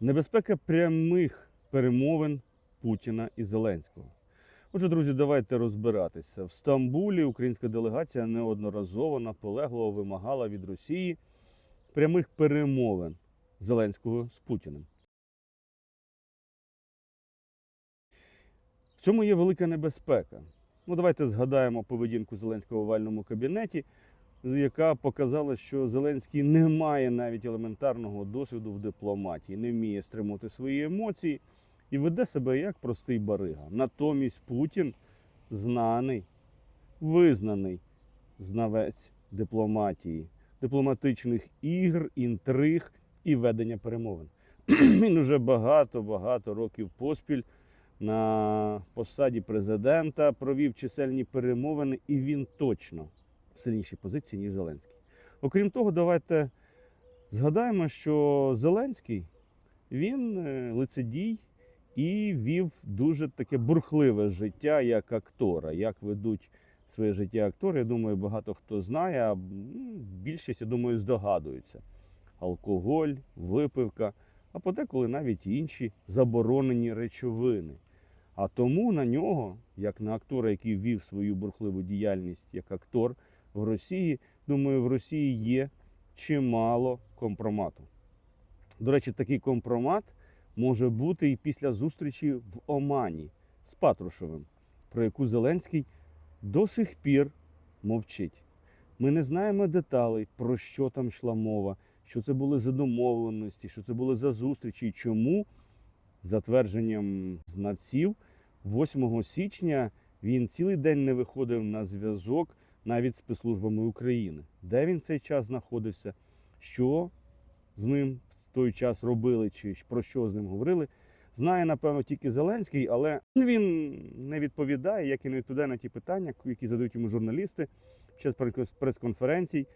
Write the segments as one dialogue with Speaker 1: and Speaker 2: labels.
Speaker 1: Небезпека прямих перемовин Путіна і Зеленського. Отже, друзі, давайте розбиратися. В Стамбулі українська делегація неодноразово наполегливо вимагала від Росії прямих перемовин Зеленського з Путіним. В цьому є велика небезпека. Ну, давайте згадаємо поведінку Зеленського в овальному кабінеті, яка показала, що Зеленський не має навіть елементарного досвіду в дипломатії, не вміє стримувати свої емоції і веде себе як простий барига. Натомість Путін знаний, визнаний знавець дипломатії, дипломатичних ігр, інтриг і ведення перемовин. Він уже багато-багато років поспіль на посаді президента провів чисельні перемовини, і він точно в сильнішій позиції, ніж Зеленський. Окрім того, давайте згадаємо, що Зеленський він е, лицедій і вів дуже таке бурхливе життя як актора. Як ведуть своє життя актори, я думаю, багато хто знає, а більшість, я думаю, здогадуються. Алкоголь, випивка, а подеколи навіть інші заборонені речовини. А тому на нього, як на актора, який вів свою бурхливу діяльність як актор в Росії, думаю, в Росії є чимало компромату. До речі, такий компромат може бути і після зустрічі в Омані з Патрушевим, про яку Зеленський до сих пір мовчить. Ми не знаємо деталей, про що там йшла мова, що це були за домовленості, що це були за зустрічі, і чому, за твердженням знавців, 8 січня він цілий день не виходив на зв'язок навіть з спецслужбами України. Де він цей час знаходився, що з ним в той час робили, чи про що з ним говорили, знає, напевно, тільки Зеленський, але він не відповідає, як і не відповідає на ті питання, які задають йому журналісти під час прес- прес-конференцій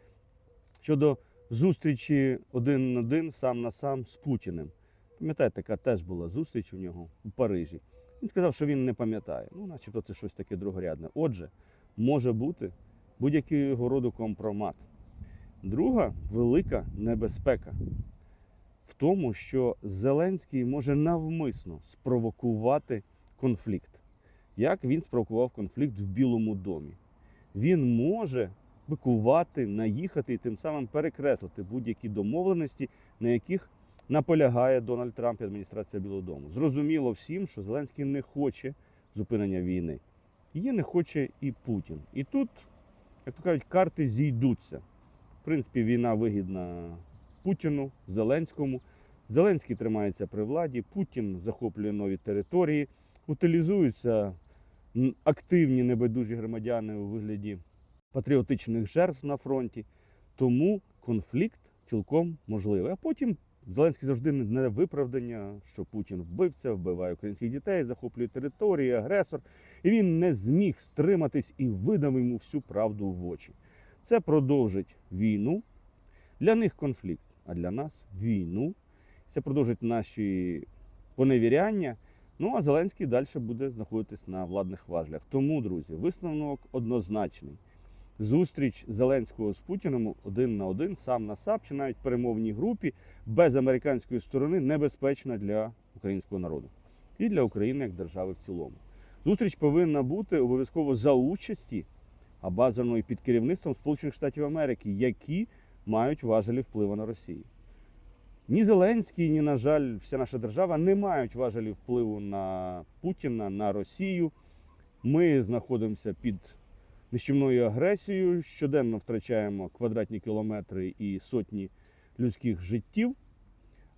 Speaker 1: щодо зустрічі один на один, сам на сам з Путіним. Пам'ятаєте, така теж була зустріч у нього у Парижі. Він сказав, що він не пам'ятає. Ну, начебто це щось таке другорядне. Отже, може бути будь-якого роду компромат. Друга велика небезпека в тому, що Зеленський може навмисно спровокувати конфлікт. Як він спровокував конфлікт в Білому домі. Він може бикувати, наїхати і тим самим перекреслити будь-які домовленості, на яких наполягає Дональд Трамп і адміністрація Білого Дому. Зрозуміло всім, що Зеленський не хоче зупинення війни. Її не хоче і Путін. І тут, як то кажуть, карти зійдуться. В принципі, війна вигідна Путіну, Зеленському. Зеленський тримається при владі, Путін захоплює нові території, утилізуються активні небайдужі громадяни у вигляді патріотичних жертв на фронті. Тому конфлікт цілком можливий. А потім Зеленський завжди не виправдання, що Путін вбивця, вбиває українських дітей, захоплює території, агресор. І він не зміг стриматись і видав йому всю правду в очі. Це продовжить війну. Для них конфлікт, а для нас війну. Це продовжить наші поневіряння. Ну а Зеленський далі буде знаходитись на владних важлях. Тому, друзі, висновок однозначний. Зустріч Зеленського з Путіним один на один, сам на сам, чи навіть перемовній групі без американської сторони небезпечна для українського народу і для України як держави в цілому. Зустріч повинна бути обов'язково за участі, а базовано під керівництвом Сполучених Штатів Америки, які мають важелі впливу на Росію. Ні Зеленський, ні, на жаль, вся наша держава не мають важелі впливу на Путіна, на Росію. Ми знаходимося під нищівною агресією, щоденно втрачаємо квадратні кілометри і сотні людських життів.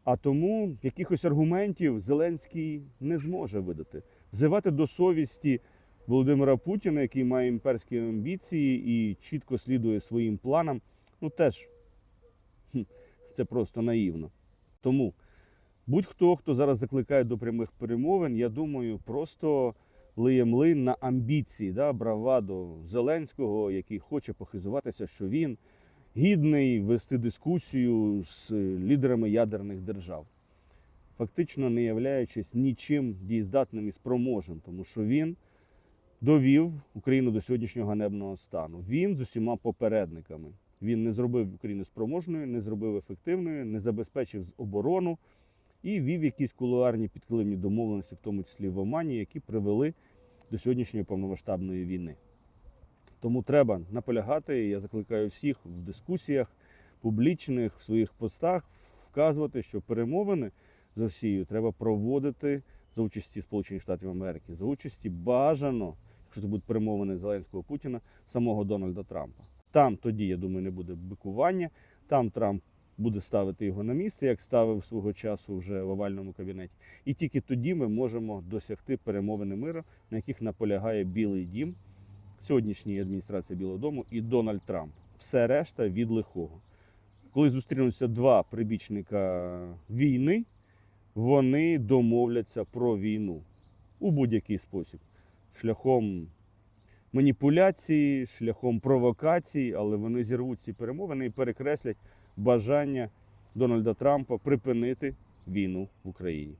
Speaker 1: А тому якихось аргументів Зеленський не зможе видати. Взивати до совісті Володимира Путіна, який має імперські амбіції і чітко слідує своїм планам, ну теж це просто наївно. Тому будь-хто, хто зараз закликає до прямих перемовин, я думаю, просто лиє млин на амбіції, да, браваду Зеленського, який хоче похизуватися, що він гідний вести дискусію з лідерами ядерних держав, фактично не являючись нічим дієздатним і спроможним, тому що він довів Україну до сьогоднішнього ганебного стану. Він з усіма попередниками. Він не зробив Україну спроможною, не зробив ефективною, не забезпечив оборону і вів якісь кулуарні підкилимні домовленості, в тому числі в Омані, які привели до сьогоднішньої повномасштабної війни. Тому треба наполягати. Я закликаю всіх в дискусіях публічних, в своїх постах вказувати, що перемовини з Росією треба проводити за участі Сполучених Штатів Америки, за участі бажано, якщо це будуть перемовини Зеленського Путіна, самого Дональда Трампа. Там тоді, я думаю, не буде бикування. Там Трамп буде ставити його на місце, як ставив свого часу вже в овальному кабінеті. І тільки тоді ми можемо досягти перемовини миру, на яких наполягає Білий Дім, сьогоднішньої адміністрації Білого Дому і Дональд Трамп. Все решта від лихого. Коли зустрінуться два прибічника війни, вони домовляться про війну у будь-який спосіб, шляхом маніпуляції, шляхом провокацій, але вони зірвуть ці перемовини і перекреслять бажання Дональда Трампа припинити війну в Україні.